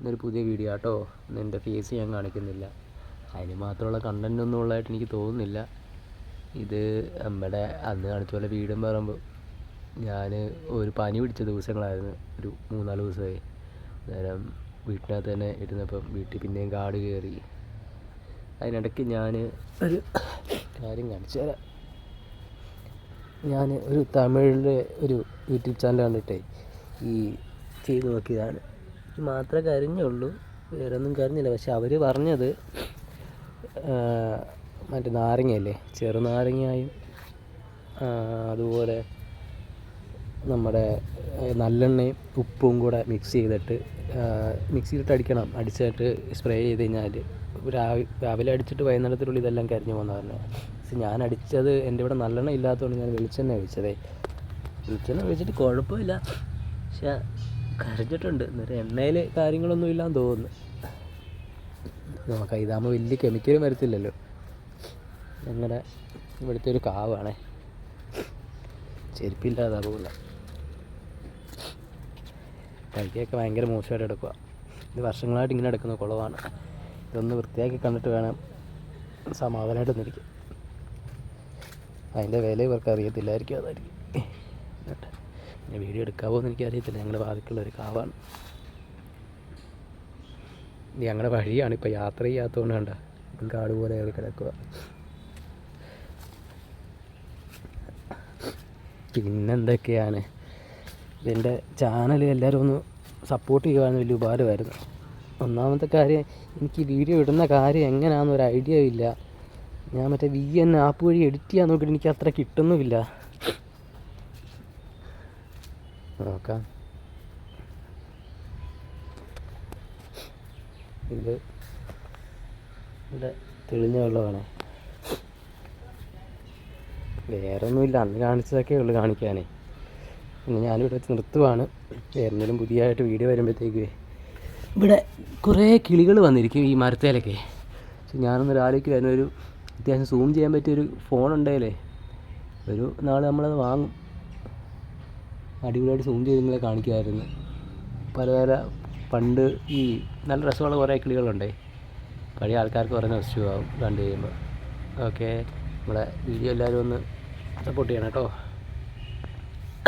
ഇന്നൊരു പുതിയ വീഡിയോ ആട്ടോ. എന്റെ ഫേസ് ഞാൻ കാണിക്കുന്നില്ല. അതിന് മാത്രമുള്ള കണ്ടന്റ് ഒന്നും ഉള്ളതായിട്ട് എനിക്ക് തോന്നുന്നില്ല. ഇത് നമ്മുടെ അന്ന് കാണിച്ച പോലെ വീടും പറയുമ്പോൾ ഞാൻ ഒരു പനി പിടിച്ച ദിവസങ്ങളായിരുന്നു. ഒരു മൂന്നാൽ ദിവസമായി. നേരം വീട്ടിനകത്ത് തന്നെ ഇരുന്നപ്പം വീട്ടിൽ പിന്നെയും കാട് കയറി. അതിനിടയ്ക്ക് ഞാൻ ഒരു കാര്യം കാണിച്ചു തരാം. ഞാൻ ഒരു തമിഴിലെ ഒരു യൂട്യൂബ് ചാനൽ കണ്ടിട്ടേ. ഈ ചെയ്ത് നോക്കിയതാണ്. മാത്രമേ കരഞ്ഞുള്ളൂ. വേറെ ഒന്നും കരഞ്ഞില്ല. പക്ഷെ അവർ പറഞ്ഞത് മറ്റേ നാരങ്ങയല്ലേ? ചെറുനാരങ്ങയായും അതുപോലെ നമ്മുടെ നല്ലെണ്ണയും ഉപ്പും കൂടെ മിക്സ് ചെയ്തിട്ട് മിക്സിയിലിട്ട് അടിക്കണം. അടിച്ചിട്ട് സ്പ്രേ ചെയ്ത് കഴിഞ്ഞാൽ രാവിലെ രാവിലെ അടിച്ചിട്ട് വൈകുന്നേരത്തിനുള്ളിൽ ഇതെല്ലാം കരിഞ്ഞു പോകുന്ന പറഞ്ഞത് പക്ഷെ ഞാൻ അടിച്ചത് എന്റെ ഇവിടെ നല്ലെണ്ണ ഇല്ലാത്തതുകൊണ്ട് ഞാൻ വെളിച്ചെണ്ണ ഒഴിച്ചതേ. വെളിച്ചെണ്ണ ഒഴിച്ചിട്ട് കുഴപ്പമില്ല. പക്ഷെ കരഞ്ഞിട്ടുണ്ട്. എന്നിട്ട് എണ്ണയിൽ കാര്യങ്ങളൊന്നും ഇല്ലാന്ന് തോന്നുന്നു. നമുക്ക് ഇതാകുമ്പോൾ വലിയ കെമിക്കലും വരത്തില്ലല്ലോ. ഞങ്ങളുടെ ഇവിടുത്തെ ഒരു കാവാണേ. ചെരുപ്പില്ലാതാ പോകില്ല കൈക്കൊക്കെ ഭയങ്കര മോശമായിട്ട് എടുക്കുക ഇത് വർഷങ്ങളായിട്ട് ഇങ്ങനെ എടുക്കുന്ന കുളമാണ് ഇതൊന്ന് വൃത്തിയാക്കി കണ്ടിട്ട് വേണം സമാധാനമായിട്ട് ഒന്നിരിക്കും അതിന്റെ വില ഇവർക്ക് അറിയത്തില്ലായിരിക്കും അതായിരിക്കും. പിന്നെ വീഡിയോ എടുക്കാവോ എന്ന് എനിക്കറിയത്തില്ല. ഞങ്ങളുടെ വാതിക്കുള്ള ഒരു കാവാണ്. ഞങ്ങളുടെ വഴിയാണ് ഇപ്പോൾ യാത്ര ചെയ്യാത്തതുകൊണ്ട് കണ്ട? ഇതും കാട് പോലെ കയറി കിടക്കുക പിന്നെന്തൊക്കെയാണ്? ഇതിന്റെ ചാനൽ എല്ലാവരും ഒന്ന് സപ്പോർട്ട് ചെയ്യുവാൻ വലിയ ഉപകാരമായിരുന്നു. ഒന്നാമത്തെ കാര്യം എനിക്ക് വീഡിയോ ഇടുന്ന കാര്യം എങ്ങനെയാണെന്നൊരു ഐഡിയ ഇല്ല. ഞാൻ മറ്റേ വി എൻ ആപ്പ് വഴി എഡിറ്റ് ചെയ്യാൻ നോക്കിയിട്ട് എനിക്ക് അത്ര കിട്ടുന്നുമില്ല. നോക്കാം. ഇത് ഇവിടെ തെളിഞ്ഞ വെള്ളമാണ്. വേറെ ഒന്നുമില്ല അന്ന് കാണിച്ചതൊക്കെ ഉള്ളു കാണിക്കാനേ. പിന്നെ ഞാനിവിടെ വെച്ച് നിർത്തുവാണ്. വേറെന്തെങ്കിലും പുതിയതായിട്ട് വീഡിയോ വരുമ്പോഴത്തേക്ക് ഇവിടെ കുറേ കിളികൾ വന്നിരിക്കും ഈ മരത്തേലൊക്കെ. പക്ഷെ ഞാനൊന്ന് ആലോചിക്കുമായിരുന്നു ഒരു അത്യാവശ്യം സൂം ചെയ്യാൻ പറ്റിയൊരു ഫോൺ ഉണ്ടെങ്കിലേ ഒരു നാൾ നമ്മളത് വാങ്ങും. അടിപൊളിയായിട്ട് സൂം ചെയ്ത് നിങ്ങളെ കാണിക്കുമായിരുന്നു പല പല പണ്ട് ഈ നല്ല രസമുള്ള കുറേ കിളികളുണ്ടേ. പഴയ ആൾക്കാർക്ക് കുറേ നഷ്ടമാവും കണ്ടു കഴിയുമ്പോൾ ഓക്കെ നമ്മളെ വീഡിയോ എല്ലാവരും ഒന്ന് സപ്പോർട്ട് ചെയ്യണം കേട്ടോ.